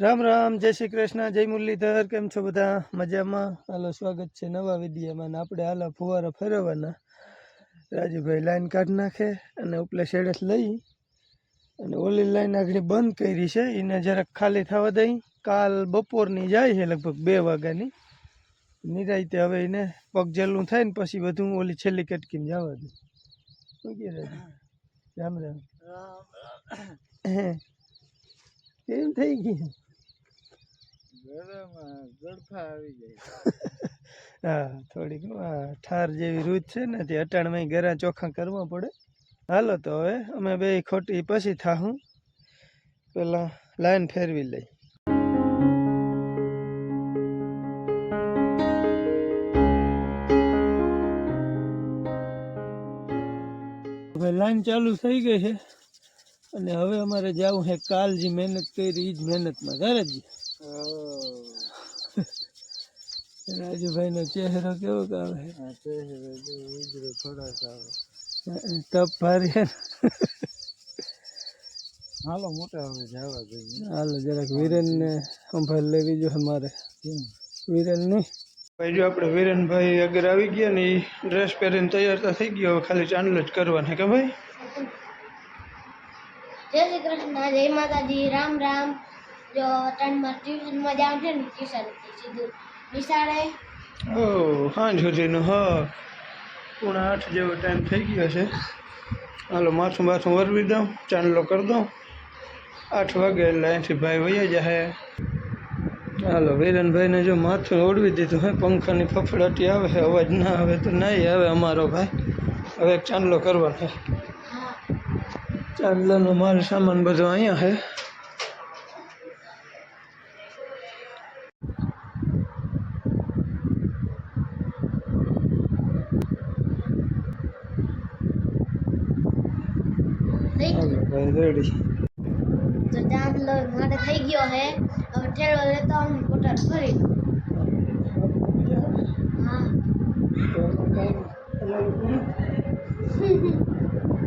રામ રામ જય શ્રી કૃષ્ણ જય મુરલીધર કેમ છો બધા? મજામાં? હાલો સ્વાગત છે નવા વિડીયામાં આપણે હાલા ફુવારા ફેરવવાના. રાજુભાઈ લાઈન કાઢી નાખે અને ઉપલે શેડસ લઈ અને ઓલી લાઈન આગળ બંધ કરી છે. એને જરાક ખાલી થવા દઈ. કાલ બપોરની જાય છે લગભગ બે વાગ્યાની. નિરાયતે હવે એને પગ જેલું થાય ને પછી બધું ઓલી છેલ્લી કટકીને જવા દઉં શું રાજુ? રામ. રામ. હે. કેમ થઈ ગયું? હા થોડીક ઠાર જેવી રૂચ છે ને તે અટાણમાં ગરા ચોખ્ખા કરવા પડે. હાલો તો હવે અમે બે ખોટી પછી થાહું. પેલા લાઈન ફેરવી લઈ. લાઈન ચાલુ થઈ ગઈ છે. અને હવે અમારે જવું છે કાલ જે મહેનત કરી એ જ મહેનતમાં. ઘરે રાજુભાઈ નો ચહેરો કેવો આવે તપ ભારી હે ને. હાલો મોટા હવે જવા જોઈએ હાલો જરાક વિરેન ને સંભાળ લેવી જો મારે વિરેન નહીં ભાઈ જો આપણે વિરેનભાઈ અગર આવી ગયા ને એ ડ્રેસ પહેરીને તૈયાર તો થઈ ગયો હવે ખાલી ચાંદલો જ કરવાનો કે ભાઈ? જય શ્રી કૃષ્ણ જય માતાજી રામ રામ. જો ત્રણમાં ટ્યુશનમાં જાવ છે ને ટ્યુશનથી સીધું નિશાળે ઓ સાંજ સુધીનો હા. પૂણા આઠ જેવો ટાઈમ થઈ ગયો છે. હાલો માથું માથું વરવી દઉં ચાંદલો કરી દઉં. આઠ વાગે એટલે અહીંથી ભાઈ વૈયા જાય હાલો વિરનભાઈને જો માથું ઓળવી દીધું હે પંખાની ફફડાટી આવે છે અવાજ ના આવે તો નહીં આવે અમારો ભાઈ. હવે એક ચાંદલો કરવાનો ચાંદલાનો માલ સામાન બધો અહીંયા છે થઈ હાલો ભાઈ રેડી. તો ચાંદલો મારે થઈ ગયો હે. હવે ઠેલો લેતો આવું કોટર ફરી. હા.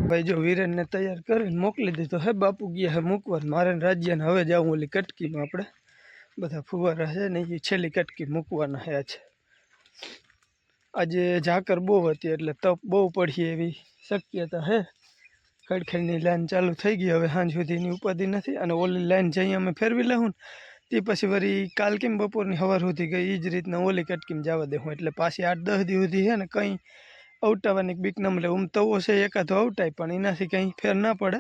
ભાઈ જો વિરેનને તૈયાર કરીને મોકલી દીધો. હે બાપુ ગયા હે મૂકવા. મારે ને રાજ્યને હવે જાઉં ઓલી કટકીમાં આપણે. બધા ફુવારા છે ને એ છેલ્લી કટકી મૂકવાના છે આજે. આજે ઝાકર બહુ હતી એટલે તપ બહુ પડી એવી શક્યતા છે ખડખડની લાઈન ચાલુ થઈ ગઈ. હવે સાંજ સુધીની ઉપાધિ નથી અને ઓલી લાઈન જઈ અમે ફેરવી લેવું તે પછી વળી કાલ કેમ બપોરની સવાર સુધી ગઈ? એ જ રીતના ઓલી કટકીમ જવા દેવું એટલે પાછી આઠ દસ દી સુધી છે ને કંઈ અવટાવાની બીક ન મળે. તવો છે એકાદો અવટાય પણ એનાથી કંઈ ફેર ના પડે.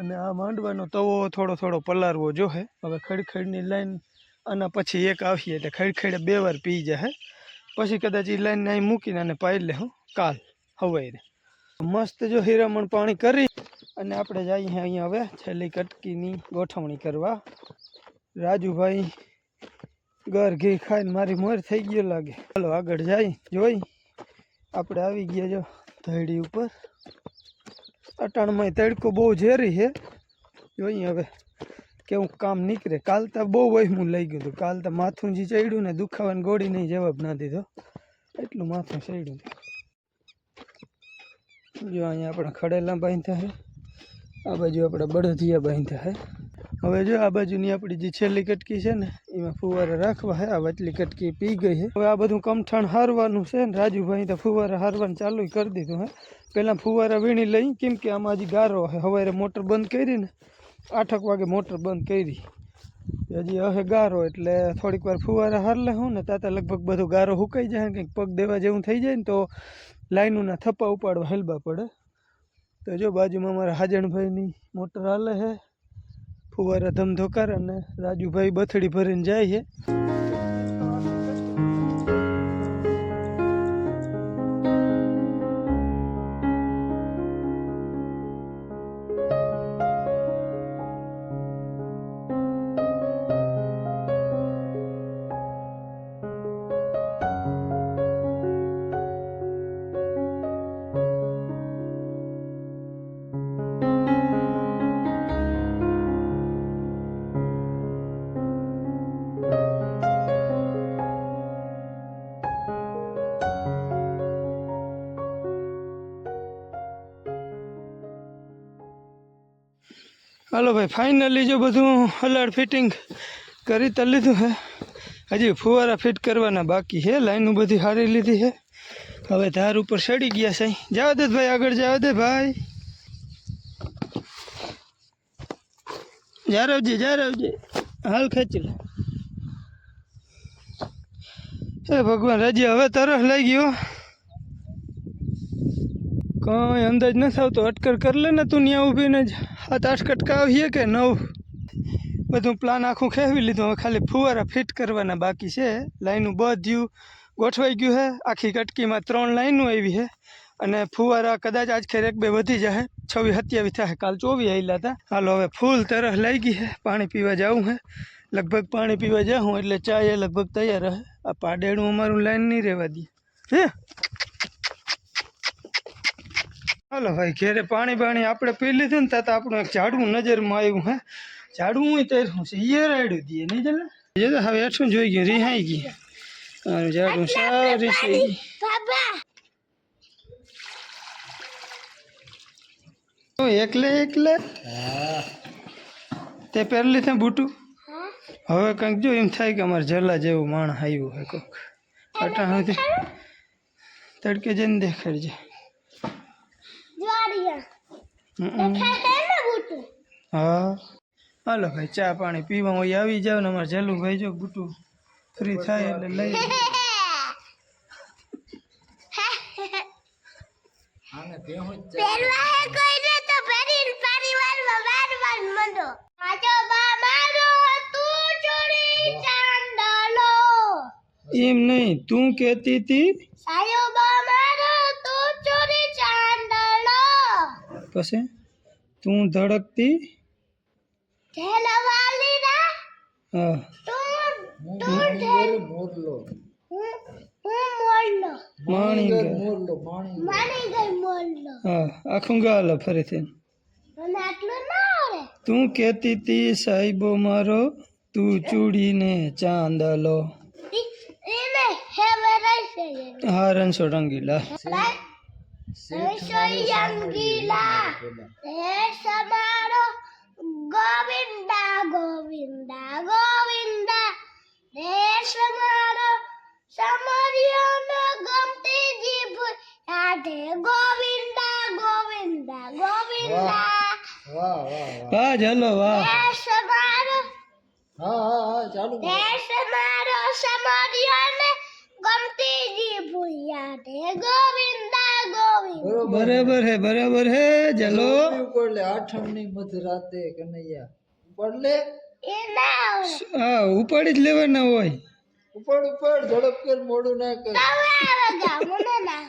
અને આ માંડવાનો તવો થોડો થોડો પલારવો જોહે હવે ખડખડની લાઈન આના પછી એક આવીએ એટલે ખડખડે બે વાર પી જાય પછી કદાચ એ લાઈનને અહીં મૂકીને અને પાઈ લે હું, કાલ હવાઈ મસ્ત જો હીરામણ પાણી કરી અને આપણે જઈએ અહીંયા હવે છેલ્લી કટકીની ગોઠવણી કરવા. રાજુભાઈ ઘર ઘી ખાઈને મારી મોર થઈ ગયો લાગે. ચાલો આગળ જાય જોઈ. આપણે આવી ગયા જો ધૈડી ઉપર. અટાણમાં તડકો બહુ ઝેરી છે. જોઈએ હવે કેવું કામ નીકળે. કાલ તો બહુ વહીમું લઈ ગયું હતું. કાલ તો માથું જે ચડ્યું ને દુખાવાની ગોળી નહીં જવાબ ના દીધો. એટલું માથું ચડ્યું. જો અહીંયા આપણે ખડેલા બાંધ્યા છે. આ બાજુ આપણે બળદિયા બાંધ્યા છે. હવે જો આ બાજુની આપણી જે છેલ્લી કટકી છે ને, એમાં ફુવારા રાખવા છે. આ વચલી કટકી પી ગઈ છે. હવે આ બધું કમઠાણ હારવાનું છે ને, રાજુભાઈ તો ફુવારા હારવાનું ચાલુ કરી દીધું હે પહેલાં ફુવારા વીણી લઈ, કેમ કે આમાં હજી ગારો છે. સવારે મોટર બંધ કરીને આઠક વાગે મોટર બંધ કરી. હજી હવે ગારો, એટલે થોડીક વાર ફુવારા હાર લે હું ને તાતા લગભગ બધું ગારો હુકાઈ જાય કંઈક પગ દેવા જેવું થઈ જાય ને તો લાઈનોના થપ્પા ઉપાડવા હેલવા પડે. તો જો બાજુમાં અમારા હાજણભાઈની મોટર હાલે છે ફુવારા ધમધોકાર અને રાજુભાઈ બથડી ભરીને જાય છે હાલો ભાઈ ફાઇનલી જો બધું હલાડ ફિટિંગ કરી તો લીધું હે. હજી ફુવારા ફિટ કરવાના બાકી છે લાઈનું બધી હારી લીધી છે હવે ધાર ઉપર ચડી ગયા છે. જાવ દે ભાઈ, આગળ જાવ દે ભાઈ. જારવજી જારવજી, હાલ ખેંચી લે. હે ભગવાન રાજી હવે તરફ લઈ ગયો. કઈ અંદાજ નથી આવતો. અટકર કર લે ને તું, ત્યાં ઊભીને જ. હાથ આઠ કટકા આવીએ કે નવ બધું પ્લાન આખું ખેવી લીધું. હવે ખાલી ફુવારા ફિટ કરવાના બાકી છે. લાઈનું બધું ગોઠવાઈ ગયું છે. આખી કટકીમાં ત્રણ લાઈનો આવી છે. અને ફુવારા કદાચ આજ ખેર એક બે વધી જાય છવ્વીસ સત્યાવીસ થાય. કાલ ચોવીસ આવેલા હતા. હાલો હવે ફૂલ તરફ લઈ ગઈ છે. પાણી પીવા જવું છે. લગભગ પાણી પીવા જાઉં એટલે ચા એ લગભગ તૈયાર રહે આ પાડેડું અમારું લાઈન નહીં રહેવા દે. હે? હાલો ભાઈ ઘેરે પાણી બાણી આપણે પી લીધું ને ત્યાં તો આપણું એક ઝાડવું નજરમાં આવ્યું હે? ઝાડવું હોય તો શું છે એ રાયડું દઈએ નહીં ચાલે એ તો હવે હેઠું જોઈ ગયું રિહાઈ ગઈ. મારું ઝાડવું સારી છે. બાબા! એકલે એકલે? તે પહેરી લીધે બૂટું? હવે કંઈક જો એમ થાય કે અમારે જલા જેવું માણ આવ્યું હોય કોક. અટાણ સુધી તડકે જઈને દેખાડજે જોડિયા હમ. ખાય ને બુટુ હા. હાલો ભાઈ ચા પાણી પીવા હોય આવી જાવ ને અમારે જલું ભાઈ જો બુટું ફ્રી થાય એટલે લઈ એમ નહીં તું કેતી હે ગઈ તું ધડકતી? આખું ગાલ ફરીથી. મને આટલું ના આવડે. તું કેતી તી સાહેબો મારો તું ચૂડીને ચાંદલો ઈ- એને હા રંગીલા દેશ અમારો ગોવિંદા ગોવિંદા ગોવિંદા દેશ મારો સમર્યો ગમતી જીભ યાદે ગોવિંદા ગોવિંદા ગોવિંદા વાહ વાહ વાહ વાહ ચાલો વાહ દેશ અમારો હા હા હા ચાલુ દેશ અમારો સમર્યોને ગમતી જીભ ગોવિંદા ગોવિંદા બરોબર બરાબર હે બરાબર હે જલો. ઉપર લે આઠમની મધરાતે કનૈયા ઉપર લે. એ ના. આવડે હા ઉપાડી જ લેવાના હોય. ઉપર ઉપર ઝડપ કર મોડું ના કર. હવે આવે ગા મને ના.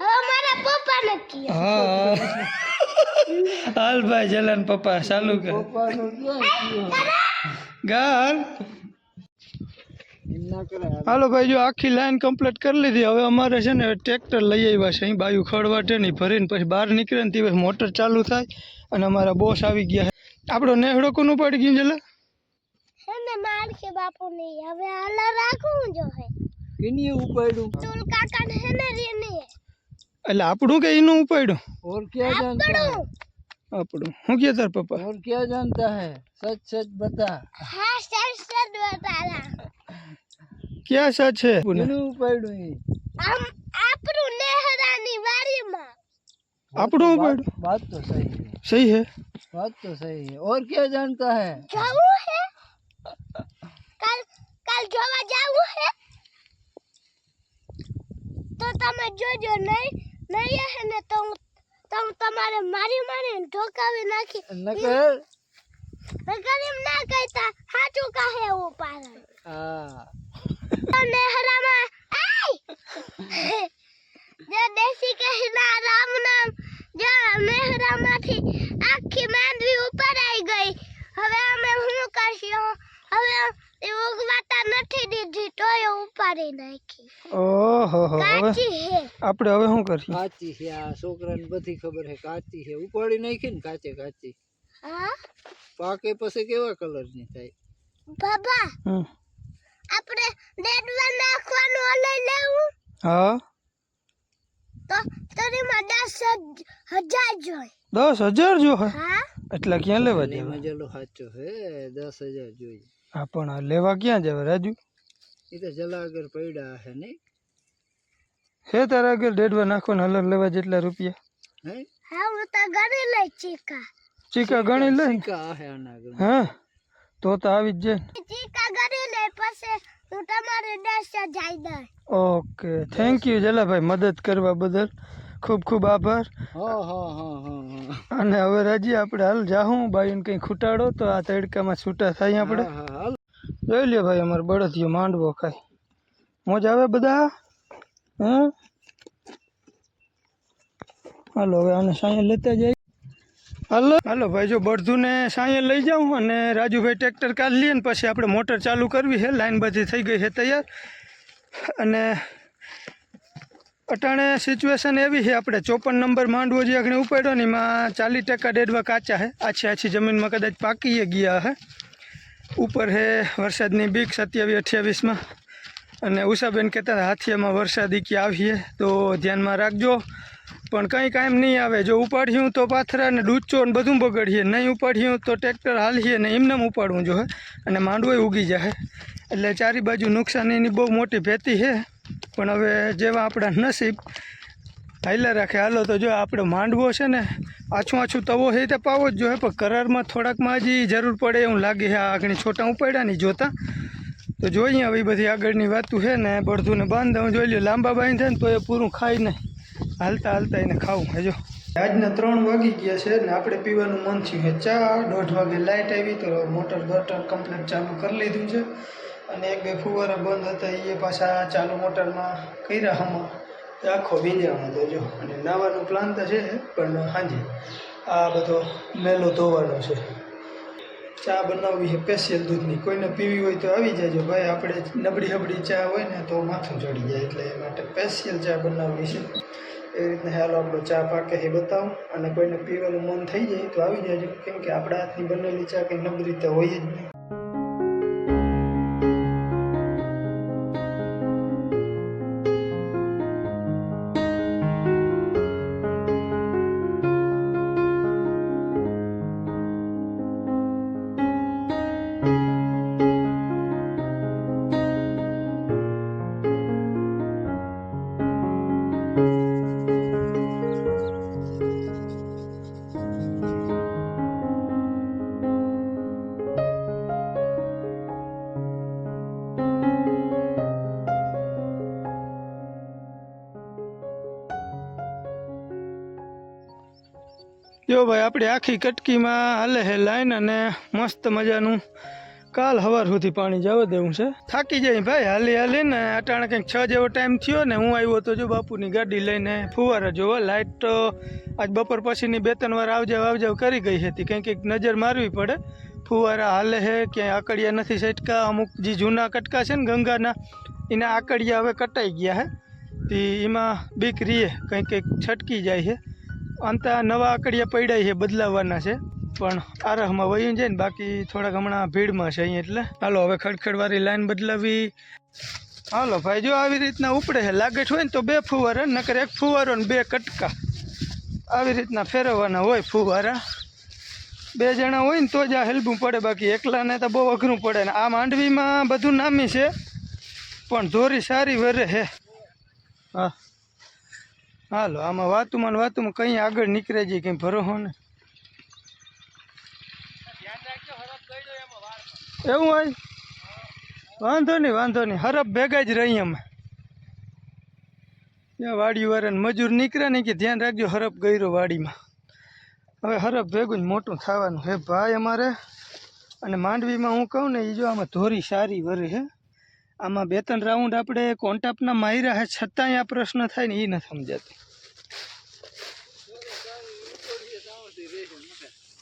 આવડે હવે મારા પપ્પા નક્કી હા. હાલ ભાઈ જલન પપ્પા ચાલુ કર. ગાલ. હાલો. ભાઈ જો આખી લાઈન કમ્પ્લીટ કરી લીધી. હવે અમારે છે ને ટ્રેક્ટર લઈ આવ્યા છે. અહીં બાયું ખડવાટે નહીં ભરીને પછી બહાર નીકળે ને તે મોટર ચાલુ થાય અને અમારા બોસ આવી ગયા છે. આપણો નેહડો કોનું પડી ગયું જલે હેને માર ઉપાડ્યું ચૂલ કાકા ને હેને એટલે આપણું કે એનું ઉપાડ્યું? ઓર કે જાણતા આપણું. હું કે પપ્પા? ઓર કે જાણતા હે? સચ સચ બતા. ક્યાં સાચ છે કેનું ઉપાડ્યું એ આમ આપણું નેહરાની વાડીમાં આપણું ઉપાડ્યું बात तो सही है સહી હે बात तो सही है और क्या जानता है જવું હે કાલ કાલ જોવા જવું હે તો તમે જોજો નહીં નહીં હે ને તો હું તો હું તમારે મારી મારીને ઢોકાવી નાખી नकर નકર એમ ના કહેતા સાચું કહે એવું પાલન हाँ તમને હરામાં આય! જે દેશી કહીના રામ નામ જો મેહરામાંથી આખી માંડવી ઉપર આવી ગઈ. હવે અમે શું કરશું? હવે એ ઉગવાતા નથી દીધી તોય ઉપાડી નાખી. ઓહો હો કાચી હે આપણે હવે શું કરીએ કાચી છે આ છોકરાને બધી ખબર છે કાચી છે. ઉપાડી નાખી ને કાચે કાચી. હા? પાકે પછી કેવા કલરની થાય? બાબા હમ. આપણે ડેડવા નાખવાનું લઈ લેવું. હા. તો દસ હજ- હજાર જોઈ દસ હજાર જો હા. એટલા ક્યાં લેવા જવા મજેલો સાચો હે દસ હજાર જોઈએ હા પણ આ લેવા ક્યાં જવા રાજુ? એ તો જલા આગળ પડ્યા હે નહીં હે તારા આગળ દેડવા નાખો હલર લેવા જેટલા રૂપિયા? હે? હા હું તો ગણી લઈ ચીકા. ચીકા ગણી લઈ? ચીકા હે આના આગળ. હા. તો તો આવી જ જાય. ને. ચીકા ગણી લઈ પછી હું તમારે દસ જાય દઈ ઓકે થેન્ક યુ જલાભાઈ મદદ કરવા બદલ. ખૂબ ખૂબ આભાર. હા હા હા હા હા. અને હવે રાજી આપણે હાલ જાહું. બાઈને કંઈ ખૂટાડો તો આ તડકામાં છૂટા થાય આપણે. હા હા હાલ. જોઈ લ્યો ભાઈ અમારે બળદિયો માંડવો ખાય. મોજ આવે બધા? હે? હાલો હવે આને સાંયે લેતા જાય. હાલો. હલો ભાઈ, જો બળધુને સાંયે લઈ જાઉં અને રાજુભાઈ ટ્રેક્ટર કાઢ લઈએ ને પછી આપણે મોટર ચાલુ કરવી છે. લાઈન બધી થઈ ગઈ છે તૈયાર. અને અટાણે સિચ્યુએશન એવી છે, આપણે ચોપન નંબર માંડવો જે આગળ ઉપાડ્યો ને એમાં ચાલીસ ટકા ડેડવા કાચા છે. આછી આછી જમીનમાં કદાચ પાકી ગયા હે. ઉપર હે વરસાદની બીક સત્યાવીસ અઠ્યાવીસમાં. અને ઉષાબેન કહેતા હાથીયામાં વરસાદી કે આવીએ? તો ધ્યાનમાં રાખજો. પણ કંઈ કાંઈ નહીં આવે. જો ઉપાડ્યું તો પાથરા ને ડૂચો ને બધું બગડીએ. નહીં ઉપાડ્યું તો ટ્રેક્ટર હાલીએ ને એમને ઉપાડવું જોઈએ અને માંડવોય ઉગી જાય. એટલે ચારી બાજુ નુકસાનીની બહુ મોટી ભેતી છે. પણ હવે જેવા આપણા નસીબ હાઈલા રાખે. હાલો તો જો આપણે માંડવો છે ને, આછું આછું તવો છે તે પાવો જ જોઈએ પણ કરારમાં થોડાકમાં હજી જરૂર પડે એવું લાગે છે. આ આગળ છોટા ઉપાડ્યા નહીં જોતા. તો જોઈએ હવે બધી આગળની વાતું છે ને બળધુને બાંધ જોઈ લો લાંબા બાંધે ને તો એ પૂરું ખાય નહીં. હાલતા હાલતા એને ખાવું, હજો. આજના ત્રણ વાગી ગયા છે ને આપણે પીવાનું મન થયું છે ચા. દોઢ વાગે લાઇટ આવી તો મોટર બટર કમ્પ્લેટ ચાલુ કરી લીધું છે. અને એક બે ફુવારા બંધ હતા એ પાછા ચાલુ મોટરમાં કર્યા હમણાં. આખો બીજામાં તો જો. અને નાવાનો પ્લાન તો છે, પણ હાજી આ બધો મેલો ધોવાનો છે. ચા બનાવવી છે સ્પેશિયલ દૂધની. કોઈને પીવી હોય તો આવી જાજો. ભાઈ, આપણે નબળી હબળી ચા હોય ને તો માથું ચડી જાય, એટલે એ માટે સ્પેશિયલ ચા બનાવવી છે. એ રીતના હાલ આપણો ચા પાકે એ બતાવું. અને કોઈને પીવાનું મન થઈ જાય તો આવી જાજો. કેમ કે આપણા હાથની બનેલી ચા કંઈ નબળી રીતે હોય જ નહીં. જો ભાઈ, આપણી આખી કટકીમાં હાલે હે લાઈન અને મસ્ત મજાનું કાલ સવાર સુધી પાણી જવા દેવું છે. થાકી જાય ભાઈ, હાલી હાલી ને અટાણે કંઈક છ જેવો ટાઈમ થયો ને હું આવ્યો તો જો બાપુની ગાડી લઈને ફુવારા જોવા લાઇટ તો આજ બપોર પછીની બે ત્રણ વાર આવજાવ આવજાવ કરી ગઈ હતી. કંઈક કંઈક નજર મારવી પડે. ફુવારા હાલે છે ક્યાંય આકડિયા નથી સટકા અમુક જે જૂના કટકા છે ને ગંગાના, એના આકડિયા હવે કટાઈ ગયા છે એમાં બીક રીએ, કંઈક કંઈક છટકી જાય છે. અંતા નવા આકડિયા પડ્યા છે બદલાવવાના છે. પણ આરહમાં વયું જાય ને, બાકી થોડાક હમણાં ભીડમાં છે અહીં એટલે. હાલો, હવે ખડખડવાળી લાઈન બદલાવી. હાલો, ભાઈ, જો આવી રીતના ઉપડે છે લાગેટ હોય ને તો બે ફુવારા, નકર એક ફુવારો ને બે કટકા. આવી રીતના ફેરવવાના હોય ફુવારા. બે જણા હોય ને તો જ આ હેલ્પું પડે, બાકી એકલાને તો બહુ અઘરું પડે ને. આ માંડવીમાં બધું નામી છે, પણ ધોરી સારી વરે હે હા. હાલો, આમાં વાતુમાં વાતુમાં કંઈ આગળ નીકળે જાય કંઈ ભરોહો ને? એવું હોય? વાંધો નહીં વાંધો નહીં. હરફ ભેગા જ રહી અમે. ત્યાં વાડી વાળાને મજૂર નીકળે ને કે ધ્યાન રાખજો, હરફ ગયરો વાડીમાં. હવે હરફ ભેગું જ મોટું થવાનું હે ભાઈ અમારે, અને માંડવીમાં હું કહું ને એ જો આમાં ધોરી સારી વરે હે આમાં બે ત્રણ રાઉન્ડ આપણે કોન્ટાપના માર્યા હે છતાંય આ પ્રશ્ન થાય ને એ ન સમજાતો.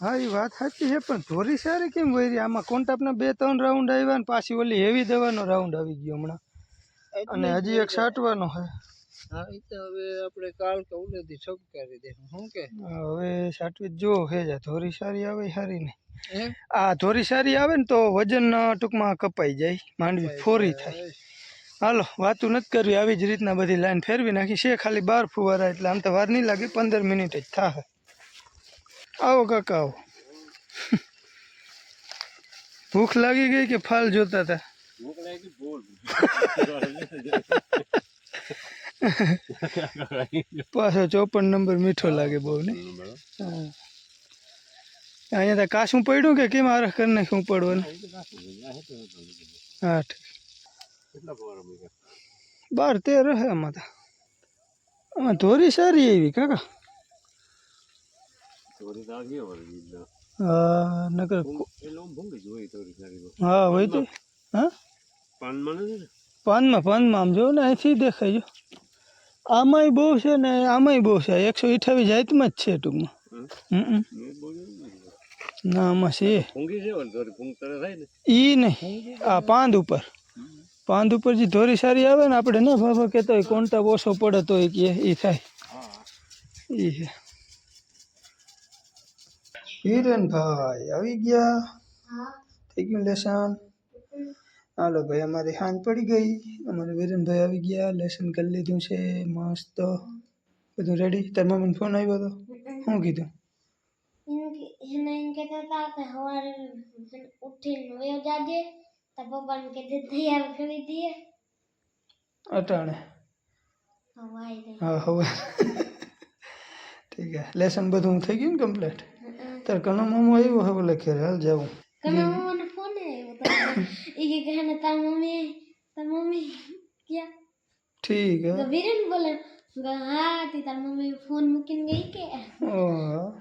હા એ વાત સાચી છે પણ ધોરી સારી કેમ વરી આમાં કોન્ટાપના બે ત્રણ રાઉન્ડ આવ્યા ને પાછી ઓલી હેવી દવાનો રાઉન્ડ આવી ગયો હમણાં. અને હજી એક સાટવાનો છે હા એ તો હવે આપણે કાલ કે ઉલેથી છપકારી દે શું કે? હવે સાટવી જો હે જા ધોરી સારી આવે સારી નહીં. આ ધોરી સારી આવે ને તો વજન ટૂંકમાં કપાઈ જાય માંડવી ફોરી થાય. હાલો વાતું નથી કરવી આવી જ રીતના બધી લાઈન ફેરવી નાખી. છે ખાલી બાર ફુવારા એટલે આમ તો વાર નહીં લાગે પંદર મિનિટ જ થાય આવો કાકા આવો. ભૂખ લાગી ગઈ કે ફાલ જોતા હતા પાછો ચોપન નંબર મીઠો લાગે બહુ ને? હા. અહીંયા તો કાશું પડ્યું કે કેમ આરખ કરી નાખ્યું પડવાનું? હા ઠીક. બાર તેર હે આમાં તો. આમાં ધોરી સારી એવી કાકા. હા નકર કો- હા હોય તો. હા? પાનમાં પાનમાં આમ જો ને અહીંથી દેખાય જો. આમાંય બહુ છે ને આમાંય બહુ છે. એકસો અઠાવીસ જાતમાં જ છે ટૂંકમાં. ના આમાં છે. ઈ નહીં. આ પાંદ ઉપર. પાંદ ઉપર જે ધોરી સારી આવે ને આપણે ના બાબા કહેતા હોય કોન્ટા ઓછો પડે તો એ કે એ થાય. ઈ છે. હિરેનભાઈ આવી ગયા? હા. થઈ ગયું લેસન હાલો ભાઈ અમારી હાંજ પડી ગઈ. અમારે વિરેનભાઈ આવી ગયા લેસન કરી લીધું છે મસ્ત. બધું રેડી તાર મમ્મીને ફોન આવ્યો હતો શું કીધું? અટાણે. હા હવે ઠીક છે. લેસન બધું થઈ ગયું ને કમ્પ્લીટ તાર કનો મામો આવ્યો હવે લખે હાલ જાઉં. કનો મને ફોન આવ્યો તો એ કે કહે ને તાર મમ્મી તાર મમ્મી ક્યાં ઠીક તો હે વિરેન બોલે કે હા તી તાર મમ્મી ફોન મૂકીને ગઈ કે ઓહ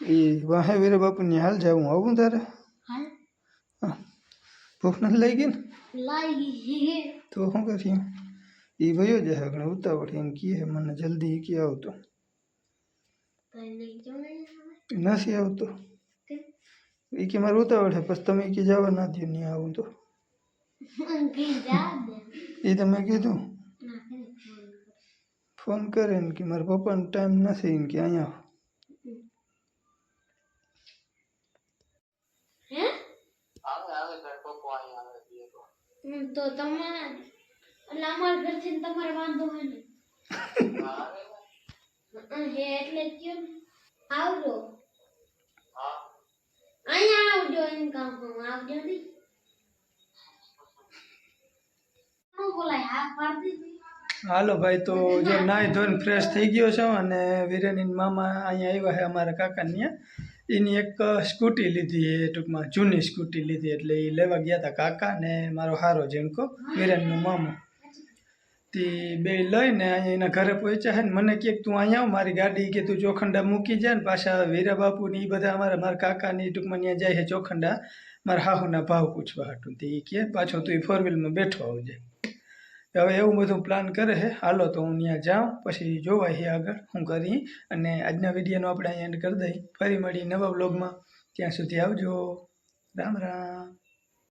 એ વાહે વીરે બાપુની હાલ જાઉં આવું તારે હાલ હા. ભૂખ નથી લઈ ગઈ ને લાગી તો શું કરીએ એ ભયો જાય ઘણા ઉતાવળ એમ કહે મને જલ્દી કે આવતો કઈ નહીં જોડે નથી આવતો એ કે મારે ઉતાવળ છે પછી તમે કે જવા ના દો નહીં આવું તો. એ તમે કીધું? ફોન ફોન કરે ને કે મારા પપ્પાનો ટાઈમ નથી ને કે અહીંયા તો. તમારા એટલે અમારા ઘરથી તમારે વાંધો હોય ને. હે એટલે જ આવજો. અહીંયા આવજો, એમ કામ હું આવજો હતી હાલો ભાઈ, તો જો નાહી ધોઈને ફ્રેશ થઈ ગયો છે અને વિરેની મામા અહીંયા આવ્યા છે અમારા કાકાની એની એક સ્કૂટી લીધી એ ટૂંકમાં જૂની સ્કૂટી લીધી, એટલે એ લેવા ગયા હતા કાકા ને મારો હારો જેણકો વિરેનનો મામો. તે બે લઈને અહીંયા એના ઘરે પહોંચ્યા છે ને મને કહે તું અહીંયા આવ, મારી ગાડી કે તું ચોખંડા મૂકી જાય ને પાછા વીરા બાપુ ને એ બધા અમારા, મારા કાકાની ટૂંકમાં ત્યાં જાય છે ચોખંડા. મારા હાહુના ભાવ પૂછવા હતું તે એ કહે પાછો તું એ ફોર વ્હીલમાં બેઠો આવજે. હવે એવું બધું પ્લાન કરે છે હાલો તો હું ત્યાં જાઉં, પછી જોવાય છે આગળ હું કરી અને આજના વિડીયોનો આપણે અહીંયા એન્ડ કરી દઈ. ફરી મળી નવા બ્લોગમાં ત્યાં સુધી આવજો. રામ રામ.